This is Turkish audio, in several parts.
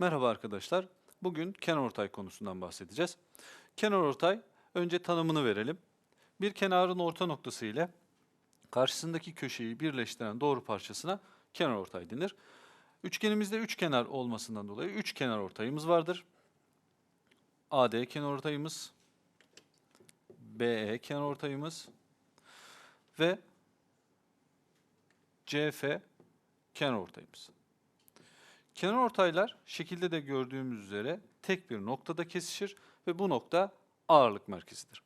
Merhaba arkadaşlar. Bugün kenarortay konusundan bahsedeceğiz. Kenarortay önce tanımını verelim. Bir kenarın orta noktası ile karşısındaki köşeyi birleştiren doğru parçasına kenarortay denir. Üçgenimizde üç kenar olmasından dolayı üç kenarortayımız vardır. AD kenarortayımız, BE kenarortayımız ve CF kenarortayımız. Kenarortaylar şekilde de gördüğümüz üzere tek bir noktada kesişir ve bu nokta ağırlık merkezidir.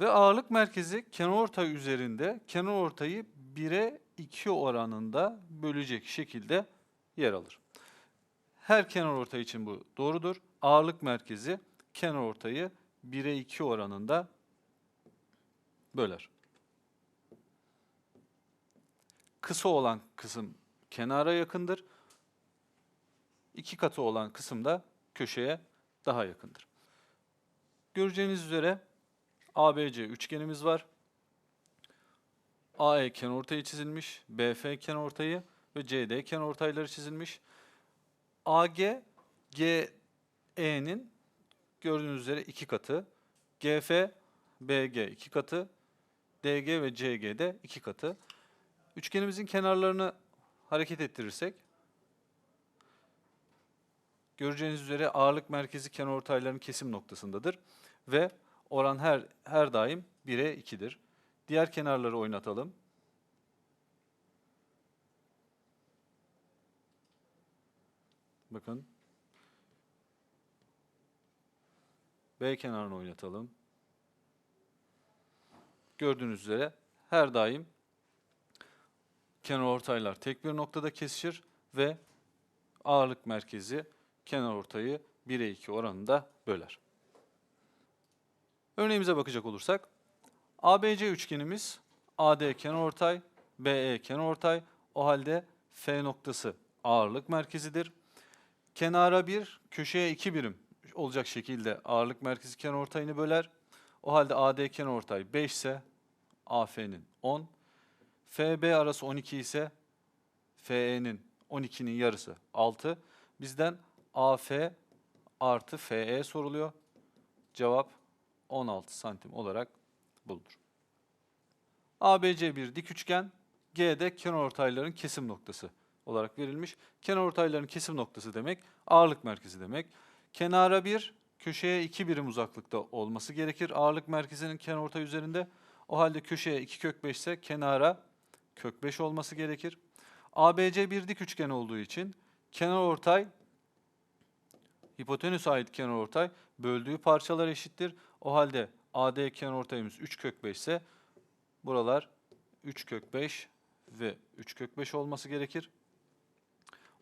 Ve ağırlık merkezi kenarortay üzerinde kenarortayı 1'e 2 oranında bölecek şekilde yer alır. Her kenarortay için bu doğrudur. Ağırlık merkezi kenarortayı 1'e 2 oranında böler. Kısa olan kısım kenara yakındır. İki katı olan kısım da köşeye daha yakındır. Göreceğiniz üzere ABC üçgenimiz var. AE kenarortayı çizilmiş, BF kenarortayı ve CD kenarortayları çizilmiş. AG, GE'nin gördüğünüz üzere iki katı. GF, BG iki katı. DG ve CG de iki katı. Üçgenimizin kenarlarını hareket ettirirsek göreceğiniz üzere ağırlık merkezi kenarortayların kesim noktasındadır ve oran her her daim 1'e 2'dir. Diğer kenarları oynatalım. Bakın. B kenarını oynatalım. Gördüğünüz üzere her daim kenarortaylar tek bir noktada kesişir ve ağırlık merkezi kenarortayı 1'e 2 oranında böler. Örneğimize bakacak olursak ABC üçgenimiz AD kenarortay, BE kenarortay. O halde F noktası ağırlık merkezidir. Kenara 1, köşeye 2 birim olacak şekilde ağırlık merkezi kenarortayını böler. O halde AD kenarortay 5 ise AF'nin 10. FB arası 12 ise FE'nin 12'nin yarısı 6. Bizden AF artı FE soruluyor. Cevap 16 santim olarak bulunur. ABC bir dik üçgen, G'de kenarortayların kesim noktası olarak verilmiş. Kenarortayların kesim noktası demek ağırlık merkezi demek. Kenara bir, köşeye 2 birim uzaklıkta olması gerekir. Ağırlık merkezinin kenarortay üzerinde. O halde köşeye 2 kök 5 ise kenara kök 5 olması gerekir. ABC bir dik üçgen olduğu için kenarortay hipotenüse ait kenarortay böldüğü parçalar eşittir. O halde AD kenarortayımız 3 kök 5 ise buralar 3 kök 5 ve 3 kök 5 olması gerekir.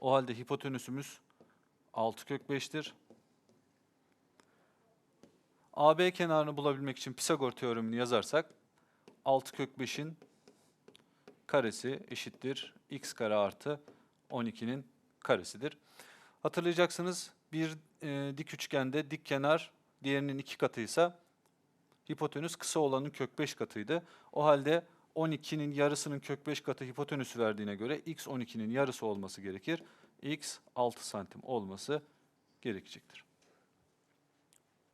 O halde hipotenüsümüz 6 kök 5'tir. AB kenarını bulabilmek için Pisagor teoremini yazarsak 6 kök 5'in karesi eşittir x kare artı 12'nin karesidir. Hatırlayacaksınız bir e, dik üçgende dik kenar diğerinin iki katıysa hipotenüs kısa olanın kök 5 katıydı. O halde 12'nin yarısının kök 5 katı hipotenüsü verdiğine göre x 12'nin yarısı olması gerekir. x 6 santim olması gerekecektir.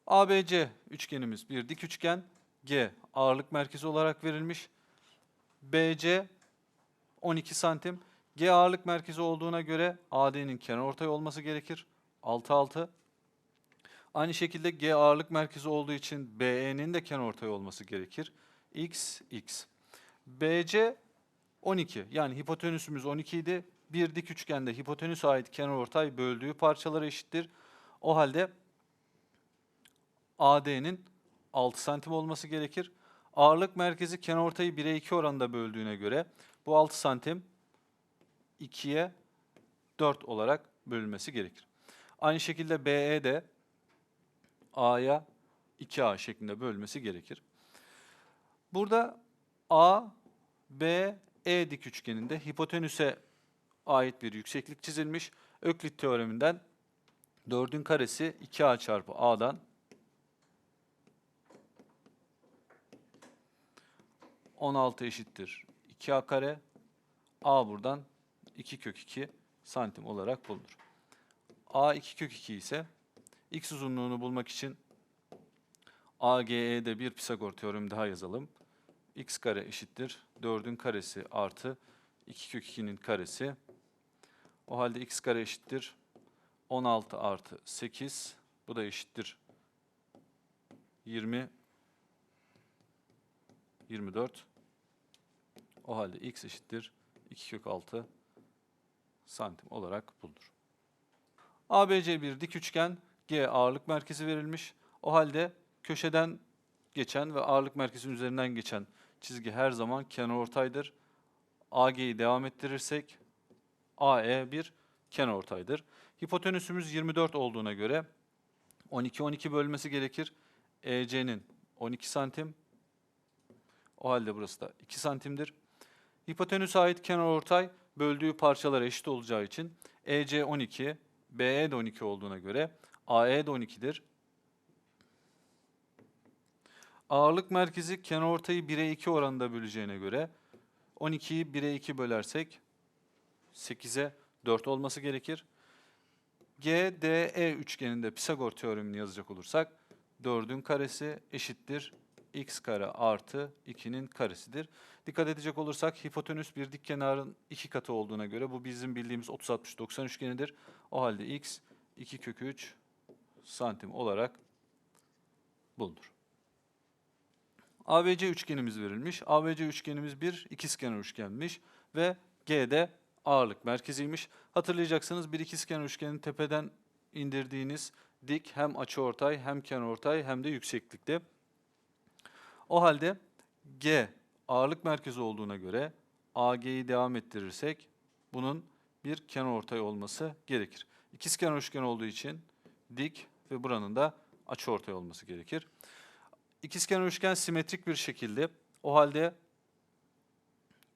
ABC üçgenimiz bir dik üçgen. G ağırlık merkezi olarak verilmiş. BC 12 santim. G ağırlık merkezi olduğuna göre AD'nin kenarortay olması gerekir. 6 6. Aynı şekilde G ağırlık merkezi olduğu için BE'nin de kenarortay olması gerekir. X X. BC 12 yani hipotenüsümüz 12 idi. Bir dik üçgende hipotenüse ait kenarortay böldüğü parçalara eşittir. O halde AD'nin 6 santim olması gerekir. Ağırlık merkezi kenarortayı 1'e 2 oranında böldüğüne göre bu 6 santim 2'ye 4 olarak bölünmesi gerekir. Aynı şekilde BE de A'ya 2A şeklinde bölmesi gerekir. Burada A, B, E dik üçgeninde hipotenüse ait bir yükseklik çizilmiş. Öklit teoreminden 4'ün karesi 2A çarpı A'dan 16 eşittir 2A kare. A buradan 2 kök 2 santim olarak bulunur. A 2 kök 2 ise x uzunluğunu bulmak için AGE'de bir Pisagor teoremi daha yazalım. x kare eşittir 4'ün karesi artı 2 kök 2'nin karesi. O halde x kare eşittir 16 artı 8. Bu da eşittir 20 24. O halde x eşittir 2 kök 6 santim olarak bulunur. ABC bir dik üçgen, G ağırlık merkezi verilmiş. O halde köşeden geçen ve ağırlık merkezinin üzerinden geçen çizgi her zaman kenarortaydır. AG'yi devam ettirirsek AE bir kenarortaydır. Hipotenüsümüz 24 olduğuna göre 12 12 bölmesi gerekir. EC'nin 12 santim. O halde burası da 2 santimdir. Hipotenüse ait kenarortay böldüğü parçalara eşit olacağı için EC 12, BE de 12 olduğuna göre AE de 12'dir. Ağırlık merkezi kenarortayı 1'e 2 oranında böleceğine göre 12'yi 1'e 2 bölersek 8'e 4 olması gerekir. GDE üçgeninde Pisagor teoremini yazacak olursak 4'ün karesi eşittir x kare artı 2'nin karesidir. Dikkat edecek olursak hipotenüs bir dik kenarın iki katı olduğuna göre bu bizim bildiğimiz 30-60-90 üçgenidir. O halde x 2 kök 3 santim olarak bulunur. ABC üçgenimiz verilmiş. ABC üçgenimiz bir ikizkenar üçgenmiş ve G'de ağırlık merkeziymiş. Hatırlayacaksınız bir ikizkenar üçgenin tepeden indirdiğiniz dik hem açıortay hem kenarortay hem de yükseklikte. O halde G ağırlık merkezi olduğuna göre AG'yi devam ettirirsek bunun bir kenarortay olması gerekir. İkizkenar üçgen olduğu için dik ve buranın da açıortay olması gerekir. İkizkenar üçgen simetrik bir şekilde o halde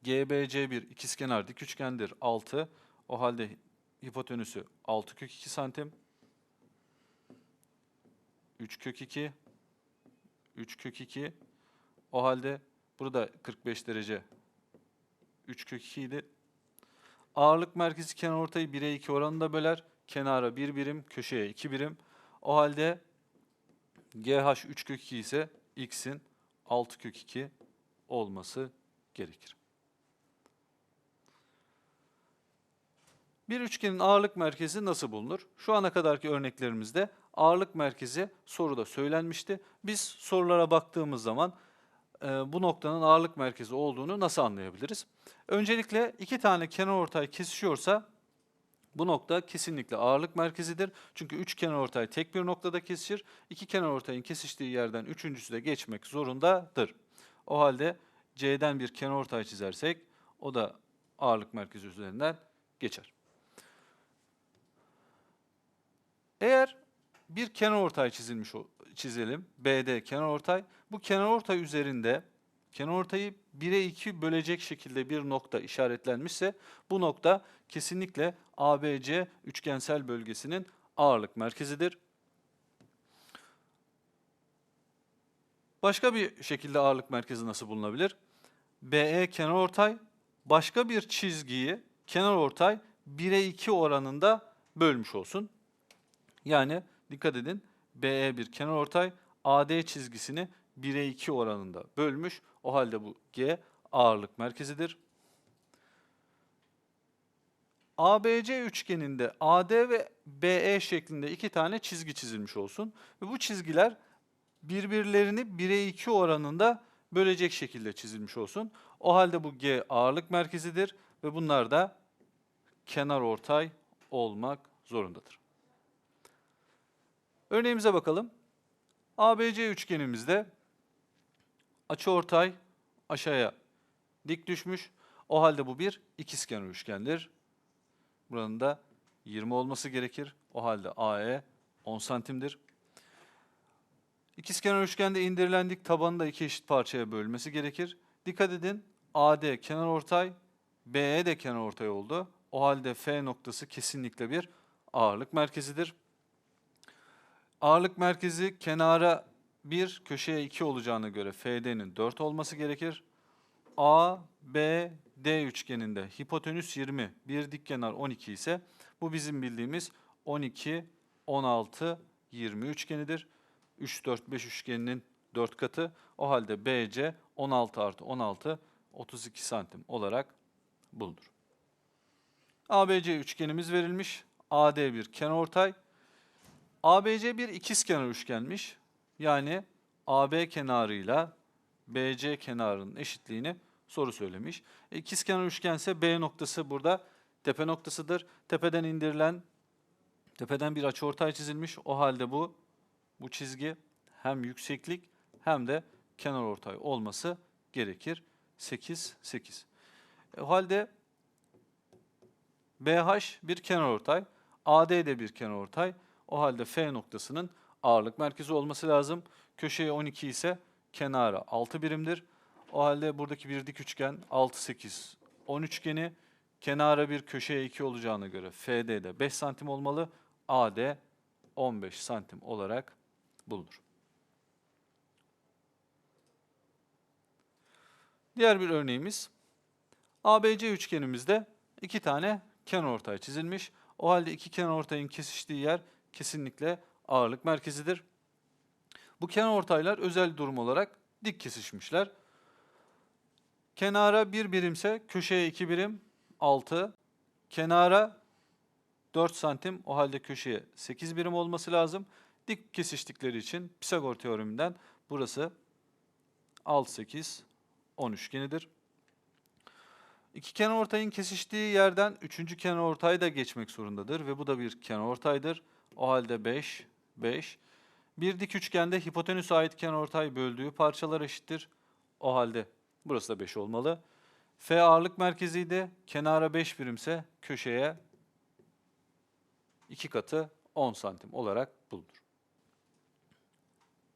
GBC bir ikizkenar dik üçgendir 6. O halde hipotenüsü 6 kök 2 santim. 3 kök 2 3 kök 2 o halde burada 45 derece 3 kök 2 idi. Ağırlık merkezi kenarortayı 1'e 2 oranında böler. Kenara 1 birim, köşeye 2 birim. O halde GH 3 kök 2 ise x'in 6 kök 2 olması gerekir. Bir üçgenin ağırlık merkezi nasıl bulunur? Şu ana kadarki örneklerimizde ağırlık merkezi soruda söylenmişti. Biz sorulara baktığımız zaman bu noktanın ağırlık merkezi olduğunu nasıl anlayabiliriz? Öncelikle iki tane kenarortay kesişiyorsa bu nokta kesinlikle ağırlık merkezidir. Çünkü üç kenarortay tek bir noktada kesişir. İki kenarortayın kesiştiği yerden üçüncüsü de geçmek zorundadır. O halde C'den bir kenarortay çizersek o da ağırlık merkezi üzerinden geçer. Eğer bir kenarortay çizilmiş o- çizelim. BD kenarortay. Bu kenarortay üzerinde kenarortayı 1'e 2 bölecek şekilde bir nokta işaretlenmişse bu nokta kesinlikle ABC üçgensel bölgesinin ağırlık merkezidir. Başka bir şekilde ağırlık merkezi nasıl bulunabilir? BE kenarortay başka bir çizgiyi kenarortay 1'e 2 oranında bölmüş olsun. Yani dikkat edin BE bir kenarortay AD çizgisini 1'e 2 oranında bölmüş. O halde bu G ağırlık merkezidir. ABC üçgeninde AD ve BE şeklinde iki tane çizgi çizilmiş olsun. Ve bu çizgiler birbirlerini 1'e 2 oranında bölecek şekilde çizilmiş olsun. O halde bu G ağırlık merkezidir ve bunlar da kenar ortay olmak zorundadır. Örneğimize bakalım. ABC üçgenimizde açıortay aşağıya dik düşmüş. O halde bu bir ikizkenar üçgendir. Buranın da 20 olması gerekir. O halde AE 10 santimdir. İkizkenar üçgende indirilen dik tabanı da iki eşit parçaya bölmesi gerekir. Dikkat edin AD kenarortay, BE de kenarortay oldu. O halde F noktası kesinlikle bir ağırlık merkezidir. Ağırlık merkezi kenara 1, köşeye 2 olacağına göre FD'nin 4 olması gerekir. A, B, D üçgeninde hipotenüs 20, bir dik kenar 12 ise bu bizim bildiğimiz 12, 16, 20 üçgenidir. 3, 4, 5 üçgeninin 4 katı. O halde BC 16 artı 16, 32 santim olarak bulunur. ABC üçgenimiz verilmiş. AD bir kenarortay. ABC bir ikizkenar üçgenmiş. Yani AB kenarıyla BC kenarının eşitliğini soru söylemiş. E, İkizkenar üçgense B noktası burada tepe noktasıdır. Tepeden indirilen, tepeden bir açıortay çizilmiş. O halde bu bu çizgi hem yükseklik hem de kenarortay olması gerekir. 8, 8. E, o halde BH bir kenarortay, AD de bir kenarortay. O halde F noktasının ağırlık merkezi olması lazım. Köşeye 12 ise kenara 6 birimdir. O halde buradaki bir dik üçgen 6, 8, 10 üçgeni. Kenara bir köşeye 2 olacağına göre FD de 5 santim olmalı. AD 15 santim olarak bulunur. Diğer bir örneğimiz ABC üçgenimizde iki tane kenarortay çizilmiş. O halde iki kenarortayın kesiştiği yer kesinlikle ağırlık merkezidir. Bu kenarortaylar özel durum olarak dik kesişmişler. Kenara bir birimse köşeye iki birim 6. Kenara 4 santim o halde köşeye 8 birim olması lazım. Dik kesiştikleri için Pisagor teoreminden burası 6, 8, 10 üçgenidir. İki kenarortayın kesiştiği yerden üçüncü kenarortay da geçmek zorundadır ve bu da bir kenarortaydır. O halde 5, 5. Bir dik üçgende hipotenüse ait kenarortay böldüğü parçalar eşittir. O halde burası da 5 olmalı. F ağırlık merkeziydi. Kenara 5 birimse köşeye 2 katı 10 santim olarak bulunur.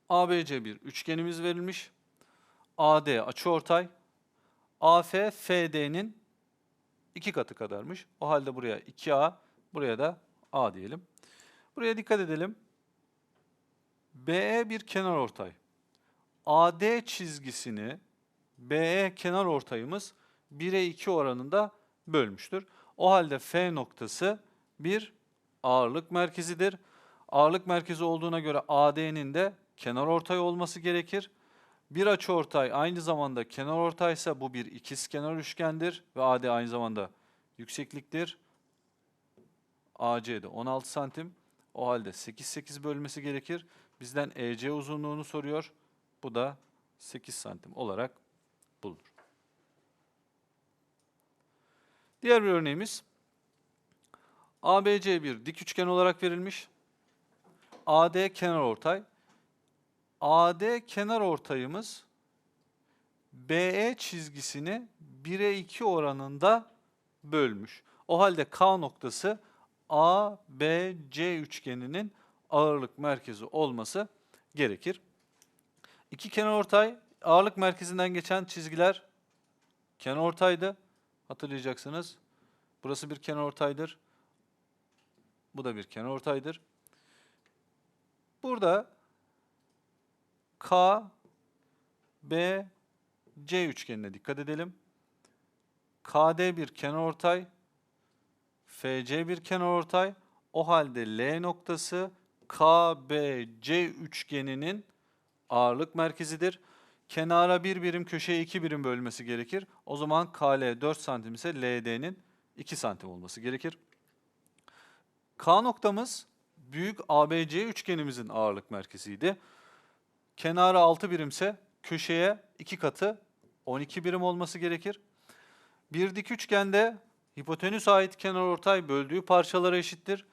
ABC bir üçgenimiz verilmiş. AD açıortay. AF FD'nin 2 katı kadarmış. O halde buraya 2A, buraya da A diyelim. Buraya dikkat edelim. BE bir kenarortay. AD çizgisini BE kenarortayımız 1'e 2 oranında bölmüştür. O halde F noktası bir ağırlık merkezidir. Ağırlık merkezi olduğuna göre AD'nin de kenarortay olması gerekir. Bir açıortay aynı zamanda kenarortaysa bu bir ikizkenar üçgendir ve AD aynı zamanda yüksekliktir. AC de 16 santim. O halde 8 8 bölmesi gerekir. Bizden EC uzunluğunu soruyor. Bu da 8 santim olarak bulunur. Diğer bir örneğimiz ABC bir dik üçgen olarak verilmiş. AD kenarortay. AD kenarortayımız BE çizgisini 1'e 2 oranında bölmüş. O halde K noktası ABC üçgeninin ağırlık merkezi olması gerekir. İki kenarortay ağırlık merkezinden geçen çizgiler kenarortaydı. Hatırlayacaksınız. Burası bir kenarortaydır. Bu da bir kenarortaydır. Burada K, B, C üçgenine dikkat edelim. KD bir kenarortay, FC bir kenarortay. O halde L noktası KBC üçgeninin ağırlık merkezidir. Kenara bir birim, köşeye iki birim bölmesi gerekir. O zaman KL 4 santim ise LD'nin 2 santim olması gerekir. K noktamız büyük ABC üçgenimizin ağırlık merkeziydi. Kenara 6 birimse köşeye 2 katı 12 birim olması gerekir. Bir dik üçgende hipotenüs ait kenarortay böldüğü parçalara eşittir.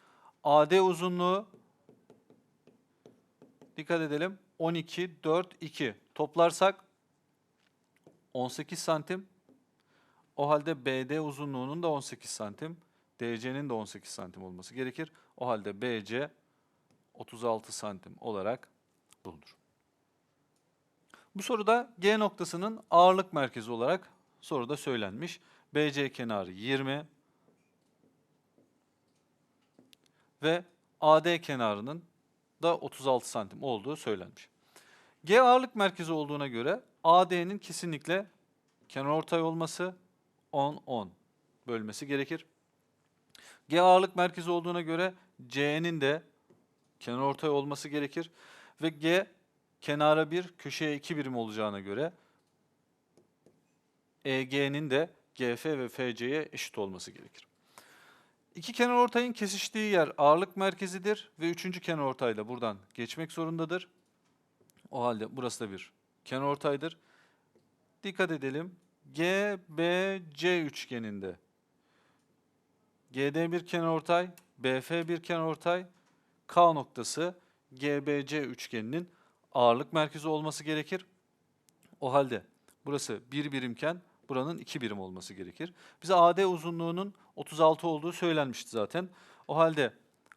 AD uzunluğu dikkat edelim 12, 4, 2 toplarsak 18 santim. O halde BD uzunluğunun da 18 santim. DC'nin de 18 santim olması gerekir. O halde BC 36 santim olarak bulunur. Bu soruda G noktasının ağırlık merkezi olarak soruda söylenmiş. BC kenarı 20 ve AD kenarının da 36 santim olduğu söylenmiş. G ağırlık merkezi olduğuna göre AD'nin kesinlikle kenarortay olması 10-10 bölmesi gerekir. G ağırlık merkezi olduğuna göre CE'nin de kenar ortay olması gerekir. Ve G kenara 1, köşeye 2 birim olacağına göre EG'nin de GF ve FC'ye eşit olması gerekir. İki kenar ortayın kesiştiği yer ağırlık merkezidir ve üçüncü kenar ortay da buradan geçmek zorundadır. O halde burası da bir kenar ortaydır. Dikkat edelim. GBC üçgeninde GD bir kenarortay, BF bir kenarortay, K noktası GBC üçgeninin ağırlık merkezi olması gerekir. O halde burası bir birimken buranın iki birim olması gerekir. Bize AD uzunluğunun 36 olduğu söylenmişti zaten. O halde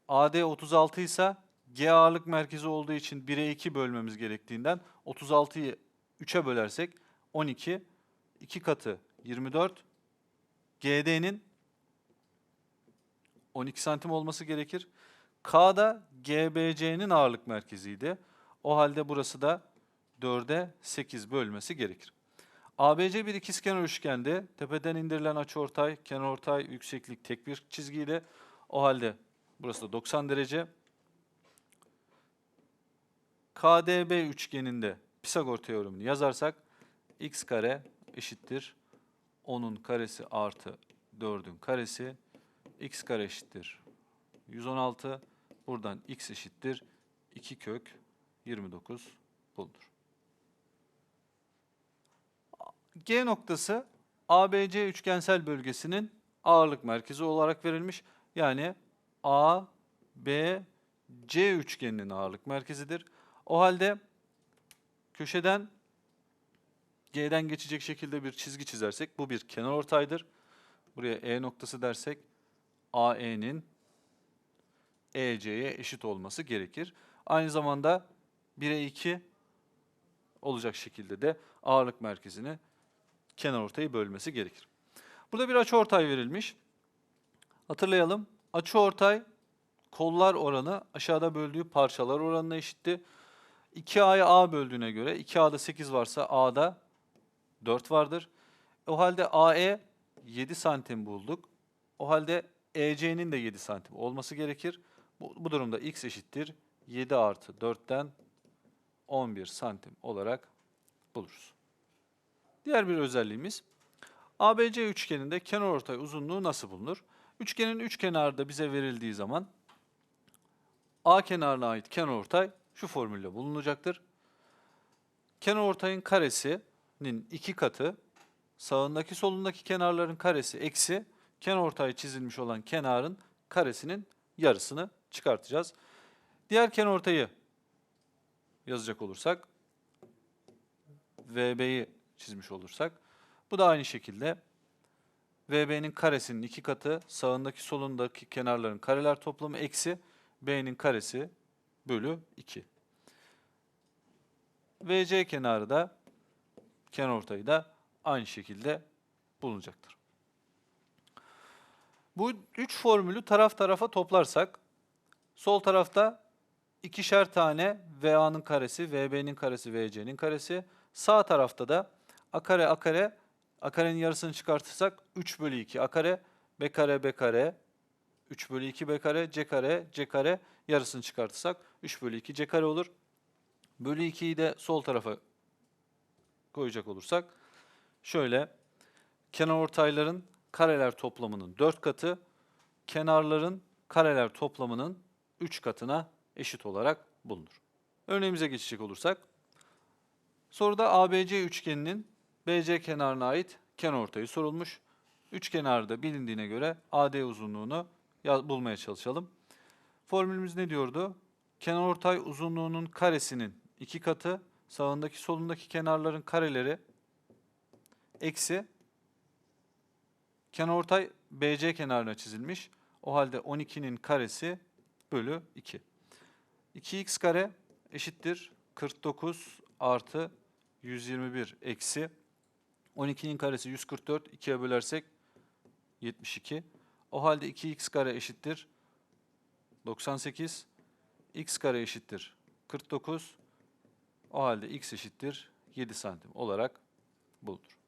AD 36 ise G ağırlık merkezi olduğu için 1'e 2 bölmemiz gerektiğinden 36'yı 3'e bölersek 12, 2 katı 24, GD'nin 12 santim olması gerekir. K da GBC'nin ağırlık merkeziydi. O halde burası da 4'e 8 bölmesi gerekir. ABC bir ikizkenar üçgende tepeden indirilen açıortay, kenarortay, yükseklik tek bir çizgiyle. O halde burası da 90 derece. KDB üçgeninde Pisagor teoremini yazarsak x kare eşittir 10'un karesi artı 4'ün karesi x kare eşittir 116. Buradan x eşittir 2 kök 29 bulunur. G noktası ABC üçgensel bölgesinin ağırlık merkezi olarak verilmiş. Yani A, B, C üçgeninin ağırlık merkezidir. O halde köşeden G'den geçecek şekilde bir çizgi çizersek bu bir kenar ortaydır. Buraya E noktası dersek AE'nin EC'ye eşit olması gerekir. Aynı zamanda 1'e 2 olacak şekilde de ağırlık merkezini kenar ortayı bölmesi gerekir. Burada bir açıortay verilmiş. Hatırlayalım. Açıortay kollar oranı aşağıda böldüğü parçalar oranına eşitti. 2A'ya A böldüğüne göre 2A'da 8 varsa A'da 4 vardır. O halde AE 7 santim bulduk. O halde EC'nin de 7 santim olması gerekir. Bu, bu durumda x eşittir 7 artı 4'ten 11 santim olarak buluruz. Diğer bir özelliğimiz ABC üçgeninde kenarortay uzunluğu nasıl bulunur? Üçgenin üç kenarı da bize verildiği zaman A kenarına ait kenarortay şu formülle bulunacaktır. Kenarortayın karesinin iki katı sağındaki solundaki kenarların karesi eksi kenarortay çizilmiş olan kenarın karesinin yarısını çıkartacağız. Diğer kenarortayı yazacak olursak VB'yi çizmiş olursak bu da aynı şekilde VB'nin karesinin iki katı sağındaki solundaki kenarların kareler toplamı eksi B'nin karesi bölü 2. VC kenarı da kenarortayı da aynı şekilde bulunacaktır. Bu üç formülü taraf tarafa toplarsak sol tarafta ikişer tane VA'nın karesi, VB'nin karesi, VC'nin karesi. Sağ tarafta da a kare a kare, a karenin yarısını çıkartırsak 3 bölü 2 a kare, b kare b kare, 3 bölü 2 b kare, c kare, c kare yarısını çıkartırsak 3 bölü 2 c kare olur. Bölü 2'yi de sol tarafa koyacak olursak şöyle kenarortayların kareler toplamının 4 katı, kenarların kareler toplamının 3 katına eşit olarak bulunur. Örneğimize geçecek olursak, soruda ABC üçgeninin BC kenarına ait kenarortayı sorulmuş. Üç kenarı da bilindiğine göre AD uzunluğunu bulmaya çalışalım. Formülümüz ne diyordu? Kenarortay uzunluğunun karesinin iki katı, sağındaki solundaki kenarların kareleri eksi kenarortay BC kenarına çizilmiş. O halde 12'nin karesi bölü 2. 2x kare eşittir 49 artı 121 eksi 12'nin karesi 144 2'ye bölersek 72. O halde 2x kare eşittir 98 x kare eşittir 49 o halde x eşittir 7 santim olarak bulunur.